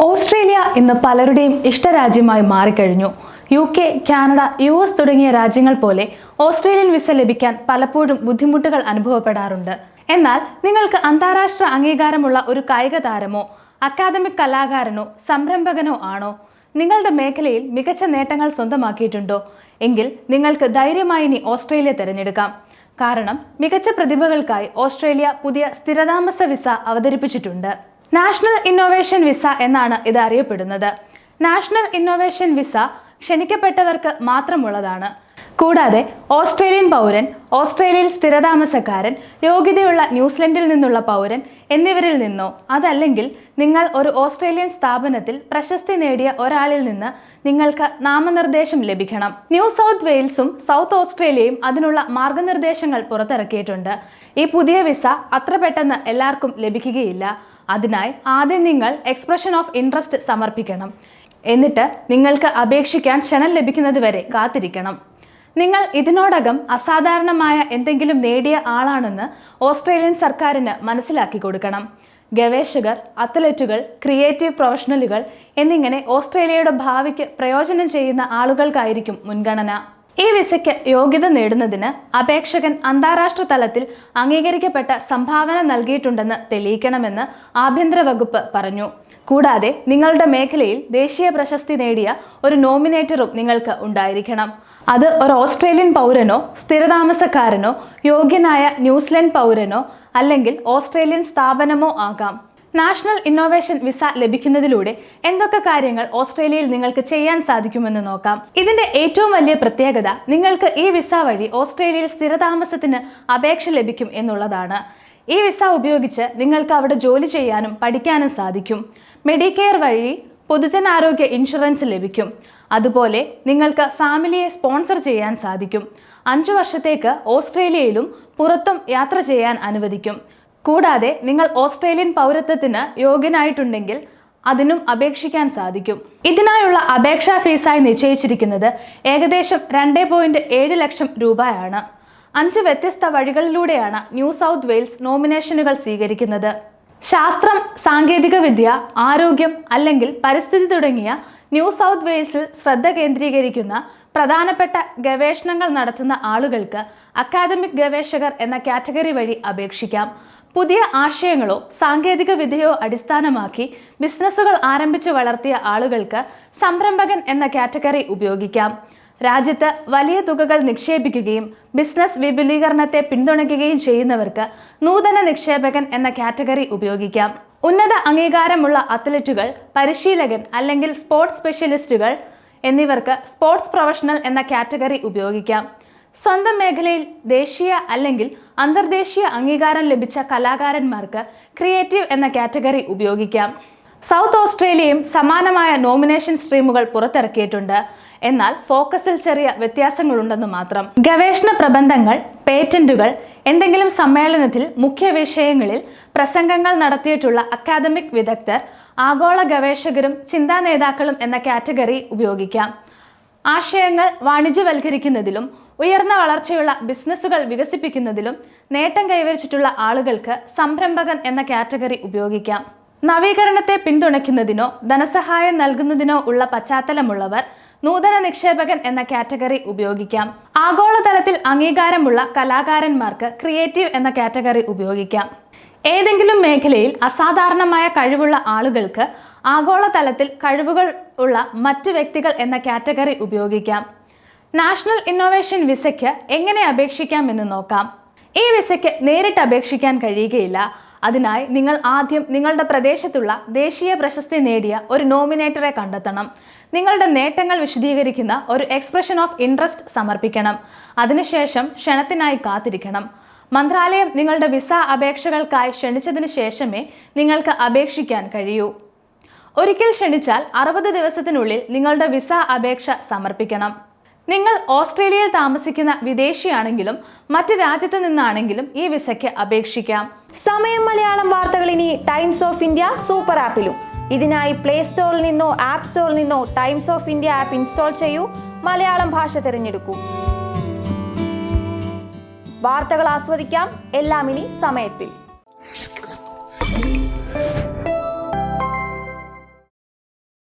Australia ഇന്ന് പലരുടെയും ഇഷ്ടരാജ്യമായി മാറിക്കഴിഞ്ഞു. U K Canada U S തുടങ്ങിയ രാജ്യങ്ങൾ പോലെ ഓസ്ട്രേലിയൻ വിസ ലഭിക്കാൻ പലപ്പോഴും ബുദ്ധിമുട്ടുകൾ അനുഭവപ്പെടാറുണ്ട്. എന്നാൽ നിങ്ങൾക്ക് അന്താരാഷ്ട്ര അംഗീകാരമുള്ള ഒരു കായിക താരമോ അക്കാദമിക് കലാകാരനോ സംരംഭകനോ ആണോ? നിങ്ങളുടെ മേഖലയിൽ മികച്ച നേട്ടങ്ങൾ സ്വന്തമാക്കിയിട്ടുണ്ടോ? എങ്കിൽ നിങ്ങൾക്ക് ധൈര്യമായി ഇനി ഓസ്ട്രേലിയ തിരഞ്ഞെടുക്കാം. കാരണം മികച്ച പ്രതിഭകൾക്കായി ഓസ്ട്രേലിയ പുതിയ സ്ഥിരതാമസ വിസ അവതരിപ്പിച്ചിട്ടുണ്ട്. നാഷണൽ ഇന്നോവേഷൻ വിസ എന്നാണ് ഇത് അറിയപ്പെടുന്നത്. നാഷണൽ ഇന്നോവേഷൻ വിസ ക്ഷണിക്കപ്പെട്ടവർക്ക് മാത്രമുള്ളതാണ്. കൂടാതെ ഓസ്ട്രേലിയൻ പൗരൻ ഓസ്ട്രേലിയയിൽ സ്ഥിരതാമസക്കാരൻ യോഗ്യതയുള്ള ന്യൂസിലൻഡിൽ നിന്നുള്ള പൗരൻ എന്നിവരിൽ നിന്നോ അതല്ലെങ്കിൽ നിങ്ങൾ ഒരു ഓസ്ട്രേലിയൻ സ്ഥാപനത്തിൽ പ്രശസ്തി നേടിയ ഒരാളിൽ നിന്ന് നിങ്ങൾക്ക് നാമനിർദ്ദേശം ലഭിക്കണം. ന്യൂ സൗത്ത് വെയിൽസും സൗത്ത് ഓസ്ട്രേലിയയും അതിനുള്ള മാർഗനിർദ്ദേശങ്ങൾ പുറത്തിറക്കിയിട്ടുണ്ട്. ഈ പുതിയ വിസ അത്ര പെട്ടെന്ന് എല്ലാവർക്കും ലഭിക്കുകയില്ല. അതിനായി ആദ്യം നിങ്ങൾ എക്സ്പ്രഷൻ ഓഫ് ഇൻട്രസ്റ്റ് സമർപ്പിക്കണം. എന്നിട്ട് നിങ്ങൾക്ക് അപേക്ഷിക്കാൻ ക്ഷണം ലഭിക്കുന്നത് വരെ കാത്തിരിക്കണം. നിങ്ങൾ ഇതിനോടകം അസാധാരണമായ എന്തെങ്കിലും നേടിയ ആളാണെന്ന് ഓസ്ട്രേലിയൻ സർക്കാരിന് മനസ്സിലാക്കി കൊടുക്കണം. ഗവേഷകർ അത്ലറ്റുകൾ ക്രിയേറ്റീവ് പ്രൊഫഷണലുകൾ എന്നിങ്ങനെ ഓസ്ട്രേലിയയുടെ ഭാവിക്ക് പ്രയോജനം ചെയ്യുന്ന ആളുകൾക്കായിരിക്കും മുൻഗണന. ഈ വിസയ്ക്ക് യോഗ്യത നേടുന്നതിന് അപേക്ഷകൻ അന്താരാഷ്ട്ര തലത്തിൽ അംഗീകരിക്കപ്പെട്ട സംഭാവന നൽകിയിട്ടുണ്ടെന്ന് തെളിയിക്കണമെന്ന് ആഭ്യന്തര വകുപ്പ് പറഞ്ഞു. കൂടാതെ നിങ്ങളുടെ മേഖലയിൽ ദേശീയ പ്രശസ്തി നേടിയ ഒരു നോമിനേറ്ററും നിങ്ങൾക്ക് ഉണ്ടായിരിക്കണം. അത് ഒരു ഓസ്ട്രേലിയൻ പൗരനോ സ്ഥിരതാമസക്കാരനോ യോഗ്യനായ ന്യൂസിലൻഡ് പൗരനോ അല്ലെങ്കിൽ ഓസ്ട്രേലിയൻ സ്ഥാപനമോ ആകാം. നാഷണൽ ഇന്നോവേഷൻ വിസ ലഭിക്കുന്നതിലൂടെ എന്തൊക്കെ കാര്യങ്ങൾ ഓസ്ട്രേലിയയിൽ നിങ്ങൾക്ക് ചെയ്യാൻ സാധിക്കുമെന്ന് നോക്കാം. ഇതിന്റെ ഏറ്റവും വലിയ പ്രത്യേകത നിങ്ങൾക്ക് ഈ വിസ വഴി ഓസ്ട്രേലിയയിൽ സ്ഥിരതാമസത്തിന് അപേക്ഷ ലഭിക്കും എന്നുള്ളതാണ്. ഈ വിസ ഉപയോഗിച്ച് നിങ്ങൾക്ക് അവിടെ ജോലി ചെയ്യാനും പഠിക്കാനും സാധിക്കും. മെഡിക്കെയർ വഴി പൊതുജനാരോഗ്യ ഇൻഷുറൻസ് ലഭിക്കും. അതുപോലെ നിങ്ങൾക്ക് ഫാമിലിയെ സ്പോൺസർ ചെയ്യാൻ സാധിക്കും. അഞ്ചു വർഷത്തേക്ക് ഓസ്ട്രേലിയയിലും പുറത്തും യാത്ര ചെയ്യാൻ അനുവദിക്കും. കൂടാതെ നിങ്ങൾ ഓസ്ട്രേലിയൻ പൗരത്വത്തിന് യോഗ്യനായിട്ടുണ്ടെങ്കിൽ അതിനും അപേക്ഷിക്കാൻ സാധിക്കും. ഇതിനായുള്ള അപേക്ഷാ ഫീസായി നിശ്ചയിച്ചിരിക്കുന്നത് ഏകദേശം രണ്ട് പോയിന്റ് ഏഴ് ലക്ഷം രൂപയാണ്. അഞ്ച് വ്യത്യസ്ത വഴികളിലൂടെയാണ് ന്യൂ സൗത്ത് വെയിൽസ് നോമിനേഷനുകൾ സ്വീകരിക്കുന്നത്. ശാസ്ത്രം സാങ്കേതികവിദ്യ ആരോഗ്യം അല്ലെങ്കിൽ പരിസ്ഥിതി തുടങ്ങിയ ന്യൂ സൗത്ത് വെയിൽസിൽ ശ്രദ്ധ കേന്ദ്രീകരിക്കുന്ന പ്രധാനപ്പെട്ട ഗവേഷണങ്ങൾ നടത്തുന്ന ആളുകൾക്ക് അക്കാദമിക് ഗവേഷകർ എന്ന കാറ്റഗറി വഴി അപേക്ഷിക്കാം. പുതിയ ആശയങ്ങളോ സാങ്കേതിക വിദ്യയോ അടിസ്ഥാനമാക്കി ബിസിനസ്സുകൾ ആരംഭിച്ചു വളർത്തിയ ആളുകൾക്ക് സംരംഭകൻ എന്ന കാറ്റഗറി ഉപയോഗിക്കാം. രാജ്യത്ത് വലിയ തുകകൾ നിക്ഷേപിക്കുകയും ബിസിനസ് വിപുലീകരണത്തെ പിന്തുണയ്ക്കുകയും ചെയ്യുന്നവർക്ക് നൂതന നിക്ഷേപകൻ എന്ന കാറ്റഗറി ഉപയോഗിക്കാം. ഉന്നത അംഗീകാരമുള്ള അത്ലറ്റുകൾ പരിശീലകൻ അല്ലെങ്കിൽ സ്പോർട്സ് സ്പെഷ്യലിസ്റ്റുകൾ എന്നിവർക്ക് സ്പോർട്സ് പ്രൊഫഷണൽ എന്ന കാറ്റഗറി ഉപയോഗിക്കാം. സ്വന്തം മേഖലയിൽ ദേശീയ അല്ലെങ്കിൽ അന്തർദേശീയ അംഗീകാരം ലഭിച്ച കലാകാരന്മാർക്ക് ക്രിയേറ്റീവ് എന്ന കാറ്റഗറി ഉപയോഗിക്കാം. സൗത്ത് ഓസ്ട്രേലിയയും സമാനമായ നോമിനേഷൻ സ്ട്രീമുകൾ പുറത്തിറക്കിയിട്ടുണ്ട്. എന്നാൽ ഫോക്കസിൽ ചെറിയ വ്യത്യാസങ്ങളുണ്ടെന്ന് മാത്രം. ഗവേഷണ പ്രബന്ധങ്ങൾ പേറ്റന്റുകൾ എന്തെങ്കിലും സമ്മേളനത്തിൽ മുഖ്യ വിഷയങ്ങളിൽ പ്രസംഗങ്ങൾ നടത്തിയിട്ടുള്ള അക്കാദമിക് വിദഗ്ധർ ആഗോള ഗവേഷകരും ചിന്താ നേതാക്കളും എന്ന കാറ്റഗറി ഉപയോഗിക്കാം. ആശയങ്ങൾ വാണിജ്യവൽക്കരിക്കുന്നതിലും ഉയർന്ന വളർച്ചയുള്ള ബിസിനസ്സുകൾ വികസിപ്പിക്കുന്നതിലും നേട്ടം കൈവരിച്ചിട്ടുള്ള ആളുകൾക്ക് സംരംഭകൻ എന്ന കാറ്റഗറി ഉപയോഗിക്കാം. നവീകരണത്തെ പിന്തുണയ്ക്കുന്നതിനോ ധനസഹായം നൽകുന്നതിനോ ഉള്ള പശ്ചാത്തലമുള്ളവർ നൂതന നിക്ഷേപകൻ എന്ന കാറ്റഗറി ഉപയോഗിക്കാം. ആഗോളതലത്തിൽ അംഗീകാരമുള്ള കലാകാരന്മാർക്ക് ക്രിയേറ്റീവ് എന്ന കാറ്റഗറി ഉപയോഗിക്കാം. ഏതെങ്കിലും മേഖലയിൽ അസാധാരണമായ കഴിവുള്ള ആളുകൾക്ക് ആഗോളതലത്തിൽ കഴിവുകൾ ഉള്ള മറ്റ് വ്യക്തികൾ എന്ന കാറ്റഗറി ഉപയോഗിക്കാം. നാഷണൽ ഇന്നോവേഷൻ വിസയ്ക്ക് എങ്ങനെ അപേക്ഷിക്കാം എന്ന് നോക്കാം. ഈ വിസയ്ക്ക് നേരിട്ട് അപേക്ഷിക്കാൻ കഴിയുകയില്ല. അതിനായി നിങ്ങൾ ആദ്യം നിങ്ങളുടെ പ്രദേശത്തുള്ള ദേശീയ പ്രശസ്തി നേടിയ ഒരു നോമിനേറ്ററെ കണ്ടെത്തണം. നിങ്ങളുടെ നേട്ടങ്ങൾ വിശദീകരിക്കുന്ന ഒരു എക്സ്പ്രഷൻ ഓഫ് ഇൻട്രസ്റ്റ് സമർപ്പിക്കണം. അതിനുശേഷം ക്ഷണത്തിനായി കാത്തിരിക്കണം. മന്ത്രാലയം നിങ്ങളുടെ വിസ അപേക്ഷകൾക്കായി ക്ഷണിച്ചതിന് ശേഷമേ നിങ്ങൾക്ക് അപേക്ഷിക്കാൻ കഴിയൂ. ഒരിക്കൽ ക്ഷണിച്ചാൽ അറുപത് ദിവസത്തിനുള്ളിൽ നിങ്ങളുടെ വിസ അപേക്ഷ സമർപ്പിക്കണം. നിങ്ങൾ ഓസ്ട്രേലിയയിൽ താമസിക്കുന്ന വിദേശിയാണെങ്കിലും മറ്റ് രാജ്യത്ത് നിന്നാണെങ്കിലും ഈ വിസയ്ക്ക് അപേക്ഷിക്കാം. സമയം മലയാളം വാർത്തകൾ ഇനി ടൈംസ് ഓഫ് ഇന്ത്യ സൂപ്പർ ആപ്പിലും. ഇതിനായി പ്ലേ സ്റ്റോറിൽ നിന്നോ ആപ്പ് സ്റ്റോറിൽ നിന്നോ Times of India app install ചെയ്യൂ. മലയാളം ഭാഷ തിരഞ്ഞെടുക്കൂ. വാർത്തകൾ ആസ്വദിക്കാം. എല്ലാം ഇനി സമയത്തിൽ.